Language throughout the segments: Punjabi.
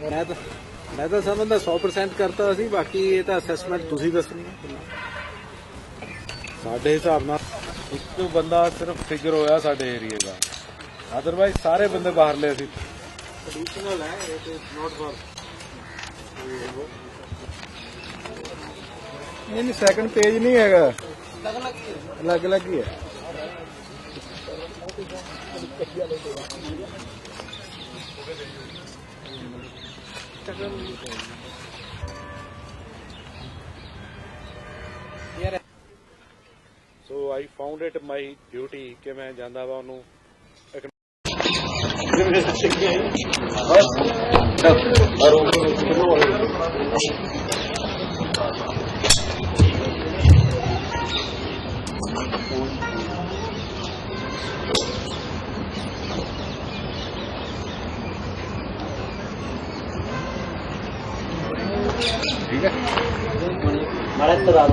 ਮੈਂ ਤਾਂ ਮੈਂ ਤਾਂ ਸਮਝਦਾ 100% ਕਰਤਾ ਸੀ ਬਾਕੀ ਇਹ ਤਾਂ ਅਸੈਸਮੈਂਟ ਤੁਸੀਂ ਦੱਸਣੀ ਹੈ। ਸਾਡੇ ਹਿਸਾਬ ਨਾਲ ਇੱਕ ਬੰਦਾ ਸਿਰਫ ਫਿਗਰ ਹੋਇਆ ਸਾਡੇ ਏਰੀਆ ਦਾ। ਅਦਰਵਾਈਜ਼ ਸਾਰੇ ਬੰਦੇ ਬਾਹਰਲੇ ਸੀ। ਐਡੀਸ਼ਨਲ ਹੈ ਇਟ ਇਜ਼ ਨਾਟ ਫॉर ਨਹੀਂ ਨਹੀਂ ਸੈਕੰਡ ਪੇਜ ਨਹੀਂ ਹੈਗਾ। ਅਲੱਗ ਅਲੱਗ ਹੀ ਹੈ। So I found it my duty ਕਿ ਮੈਂ ਜਾਂਦਾ ਵਾ ਉਹਨੂੰ ठीक है महाराज तो रात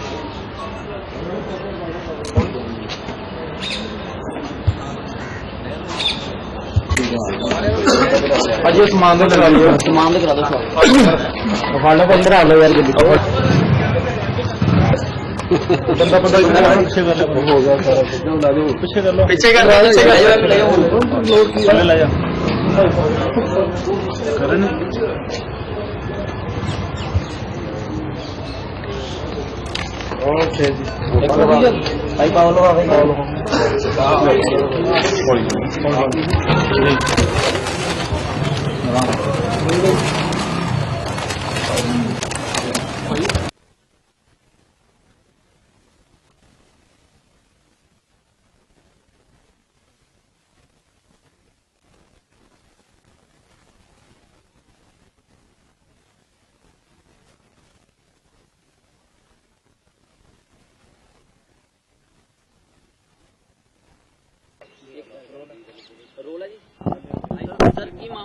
Thank you. ਅਜੇ ਸਮਾਨ ਦੇ ਕਰਾ ਲਓ ਸਮਾਨ ਦੇ ਕਰਾ ਦਿਓ ਫੜ ਲਓ ਬੰਦਰ ਆ ਲਓ ਯਾਰ ਗੱਡੀ। ਬੰਦਾ ਬੰਦਾ ਪਿੱਛੇ ਕਰ ਲਓ। ਹੋ ਗਿਆ ਸਾਰਾ ਪਿੱਛੇ ਕਰ ਲਓ ਪਿੱਛੇ ਕਰ ਲਓ। ਪਿੱਛੇ ਕਰ ਲਓ ਲੈ ਲੋਡ ਕੀ ਲੈ ਜਾ ਕਰਨ Ahí Pablo va, ahí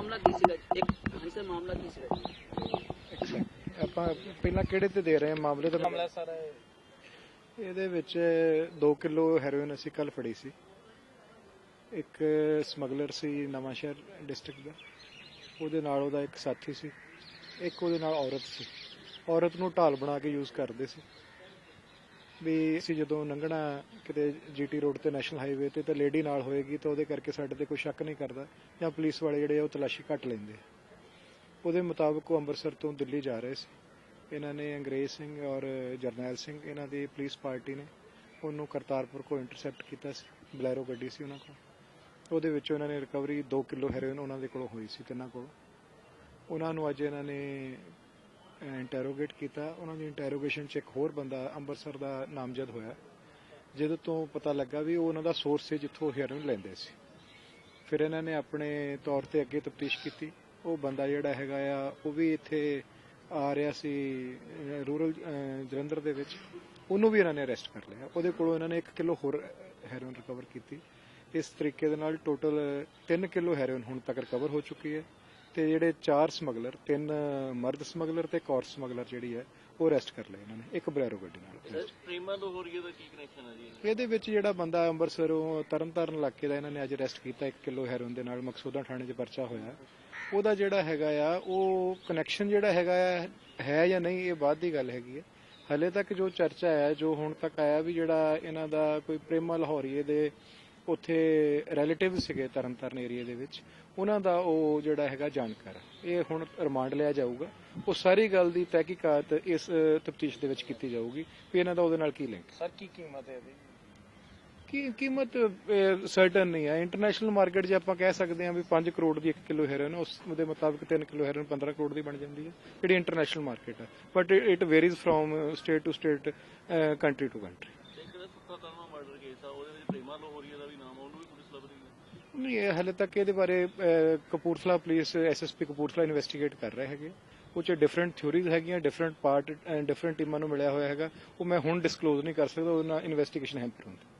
ਮਾਮਲਾ ਕੀ ਸੀਗਾ ਇੱਕ ਹਾਂਜੀ ਸਰ ਮਾਮਲਾ ਕੀ ਸੀਗਾ ਜੀ? ਆਪਾਂ ਪਹਿਲਾਂ ਕਿਹੜੇ ਤੇ ਦੇ ਰਹੇ ਹਾਂ ਮਾਮਲੇ ਦਾ? ਮਾਮਲਾ ਸਾਰਾ ਇਹਦੇ ਵਿੱਚ 2 ਕਿਲੋ ਹੈਰੋਇਨ ਅਸੀਂ ਕੱਲ ਫੜੀ ਸੀ। ਇੱਕ ਸਮਗਲਰ ਸੀ ਨਵਾਂ ਸ਼ਹਿਰ ਡਿਸਟ੍ਰਿਕਟ ਦਾ। ਉਹਦੇ ਨਾਲ ਉਹਦਾ ਇੱਕ ਸਾਥੀ ਸੀ। ਇੱਕ ਉਹਦੇ ਨਾਲ ਔਰਤ ਸੀ। ਔਰਤ ਨੂੰ ਢਾਲ ਬਣਾ ਕੇ ਯੂਜ਼ ਕਰਦੇ ਸੀ। ਵੀ ਅਸੀਂ ਜਦੋਂ ਲੰਘਣਾ ਕਿਤੇ ਜੀਟੀ ਰੋਡ ਤੇ ਨੈਸ਼ਨਲ ਹਾਈਵੇ ਤੇ ਤਾਂ ਲੇਡੀ ਨਾਲ ਹੋਏਗੀ ਤਾਂ ਉਹਦੇ ਕਰਕੇ ਸਾਡੇ ਤੇ ਕੋਈ ਸ਼ੱਕ ਨਹੀਂ ਕਰਦਾ ਜਾਂ ਪੁਲਿਸ ਵਾਲੇ ਜਿਹੜੇ ਆ ਉਹ ਤਲਾਸ਼ੀ ਘੱਟ ਲੈਂਦੇ। ਉਹਦੇ ਮੁਤਾਬਕ ਉਹ ਅੰਮ੍ਰਿਤਸਰ ਤੋਂ ਦਿੱਲੀ ਜਾ ਰਹੇ ਸੀ। ਇਹਨਾਂ ਨੇ ਅੰਗਰੇਜ਼ ਸਿੰਘ ਔਰ ਜਰਨੈਲ ਸਿੰਘ ਇਹਨਾਂ ਦੀ ਪੁਲਿਸ ਪਾਰਟੀ ਨੇ ਉਹਨੂੰ ਕਰਤਾਰਪੁਰ ਕੋ ਇੰਟਰਸੈਪਟ ਕੀਤਾ ਸੀ। ਬਲੈਰੋ ਗੱਡੀ ਸੀ ਉਹਨਾਂ ਕੋਲ। ਉਹਦੇ ਵਿੱਚ ਉਹਨਾਂ ਨੇ ਰਿਕਵਰੀ 2 ਕਿਲੋ ਹੈਰੋਇਨ ਉਹਨਾਂ ਦੇ ਕੋਲੋਂ ਹੋਈ ਸੀ ਤਿੰਨਾਂ ਕੋਲ। ਉਹਨਾਂ ਨੂੰ ਅੱਜ ਇਹਨਾਂ ਨੇ ਇੰਟਰੋਗੇਟ ਕੀਤਾ, ਉਹਨਾਂ ਦੀ ਇੰਟਰੋਗੇਸ਼ਨ 'ਚ ਇੱਕ ਹੋਰ ਬੰਦਾ ਅੰਮ੍ਰਿਤਸਰ ਦਾ ਨਾਮਜ਼ਦ ਹੋਇਆ। ਜਿਹਦੇ ਤੋਂ ਪਤਾ ਲੱਗਾ ਵੀ ਉਹ ਉਹਨਾਂ ਦਾ ਸੋਰਸ ਸੀ ਜਿੱਥੋਂ ਹੈਰੋਇਨ ਲੈਂਦੇ ਸੀ। ਫਿਰ ਇਹਨਾਂ ਨੇ ਆਪਣੇ ਤੌਰ ਤੇ ਅੱਗੇ ਤਫਤੀਸ਼ ਕੀਤੀ। ਉਹ ਬੰਦਾ ਜਿਹੜਾ ਹੈਗਾ ਆ, ਉਹ ਵੀ ਇੱਥੇ ਆ ਰਿਹਾ ਸੀ ਰੂਰਲ ਜਲੰਧਰ ਦੇ ਵਿੱਚ। ਉਹਨੂੰ ਵੀ ਇਹਨਾਂ ਨੇ ਅਰੈਸਟ ਕਰ ਲਿਆ। ਉਹਦੇ ਕੋਲੋਂ ਇਹਨਾਂ ਨੇ 1 ਕਿਲੋ ਹੋਰ ਹੈਰੋਇਨ ਰਿਕਵਰ ਕੀਤੀ। ਇਸ ਤਰੀਕੇ ਦੇ ਨਾਲ ਟੋਟਲ 3 ਕਿਲੋ ਹੈਰੋਇਨ ਹੁਣ ਤੱਕ ਰਿਕਵਰ ਹੋ ਚੁੱਕੀ ਹੈ। ਤੇ ਜਿਹੜੇ ਚਾਰ ਸਮਗਲਰ ਤਿੰਨ ਮਰਦ ਸਮਗਲਰ ਤੇ ਇੱਕ ਔਰਤ ਸਮਗਲਰ ਜਿਹੜੀ ਹੈ ਉਹ ਅਰੈਸਟ ਕਰ ਲਿਆ ਇਹਨਾਂ ਨੇ ਇੱਕ ਬਲੈਰੋ ਗੱਡੀ ਨਾਲ। ਸਰ ਪ੍ਰੇਮਾ ਲੋਹਰੀਆ ਦਾ ਕੀ ਕਨੈਕਸ਼ਨ ਹੈ ਜੀ? ਇਹਦੇ ਵਿੱਚ ਜਿਹੜਾ ਬੰਦਾ ਅੰਮ੍ਰਿਤਸਰੋਂ ਤਰਨਤਾਰਨ ਇਲਾਕੇ ਦਾ ਇਹਨਾਂ ਨੇ ਅੱਜ ਅਰੈਸਟ ਕੀਤਾ 1 ਕਿਲੋ ਹੈਰੋਇਨ ਦੇ ਨਾਲ ਮਕਸੂਦਾ ਥਾਣੇ 'ਚ ਪਰਚਾ ਹੋਇਆ। ਉਹਦਾ ਜਿਹੜਾ ਹੈਗਾ ਆ ਉਹ ਕਨੈਕਸ਼ਨ ਜਿਹੜਾ ਹੈਗਾ ਆ ਹੈ ਜਾਂ ਨਹੀਂ ਇਹ ਬਾਅਦ ਦੀ ਗੱਲ ਹੈਗੀ ਹੈ। ਹਲੇ ਤੱਕ ਜੋ ਚਰਚਾ ਹੈ ਜੋ ਹੁਣ ਤੱਕ ਆਇਆ ਵੀ ਜਿਹੜਾ ਇਹਨਾਂ ਦਾ ਕੋਈ ਪ੍ਰੇਮਾ ਲਾਹੌਰੀਏ ਦੇ ਉੱਥੇ ਰਿਲੇਟਿਵ ਸੀਗੇ ਤਰਨਤਾਰਨ ਏਰੀਆ ਦੇ ਵਿੱਚ। ਉਹਨਾਂ ਦਾ ਉਹ ਜਿਹੜਾ ਹੈਗਾ ਜਾਣਕਾਰ। ਇਹ ਹੁਣ ਰਿਮਾਂਡ ਲਿਆ ਜਾਊਗਾ। ਉਹ ਸਾਰੀ ਗੱਲ ਦੀ ਤਹਿਕੀਕਾਤ ਇਸ ਤਫਤੀਸ਼ ਦੇ ਵਿੱਚ ਕੀਤੀ ਜਾਊਗੀ। ਵੀ ਇਹਨਾਂ ਦਾ ਉਹਦੇ ਨਾਲ ਕੀ ਲਿੰਕ ਸਰ ਕੀ ਕੀਮਤ ਹੈ ਇਹਦੀ? ਕੀ ਕੀਮਤ ਸਰਟਨ ਨਹੀਂ ਹੈ। ਇੰਟਰਨੈਸ਼ਨਲ ਮਾਰਕੀਟ 'ਚ ਆਪਾਂ ਕਹਿ ਸਕਦੇ ਹਾਂ ਵੀ 5 ਕਰੋੜ ਦੀ 1 ਕਿਲੋ ਹੈਰੋਇਨ ਉਸ ਦੇ ਮੁਤਾਬਕ 3 ਕਿਲੋ ਹੈਰੋਇਨ 15 ਕਰੋੜ ਦੀ ਬਣ ਜਾਂਦੀ ਹੈ ਜਿਹੜੀ ਇੰਟਰਨੈਸ਼ਨਲ ਮਾਰਕੀਟ ਹੈ। But it varies from state to state country to country ਜਿਹੜਾ ਸੁੱਕਾ ਕਰਨਾ ਮਰਡਰ ਕੇਸ ਆ ਉਹਦੇ ਵਿੱਚ ਪ੍ਰੇਮਾ ਲੋਹਰੀਆ ਦਾ ਵੀ ਨਾਮ ਆ, ਉਹਨੂੰ ਵੀ ਪੁਲਿਸ ਲੱਭ ਰਹੀ ਹੈ। ਨਹੀਂ ਇਹ ਹਲੇ ਤੱਕ ਇਹਦੇ ਬਾਰੇ ਅਹ, Kapurthala police SSP Kapurthala investigate ਕਰ ਰਹੇ ਹੈਗੇ। ਉਹ ਚ ਡਿਫਰੈਂਟ ਥਿਊਰੀਜ਼ ਹੈਗੀਆਂ ਡਿਫਰੈਂਟ ਪਾਰਟ ਡਿਫਰੈਂਟ ਟੀਮਾਂ ਨੂੰ ਮਿਲਿਆ ਹੋਇਆ ਹੈਗਾ। ਉਹ ਮੈਂ ਹੁਣ ਡਿਸਕਲੋਜ਼ ਨਹੀਂ ਕਰ ਸਕਦਾ ਉਹਨਾਂ ਇਨਵੈਸਟੀਗੇਸ਼ਨ ਹੈਂਪਰ ਹੁੰਦੀ।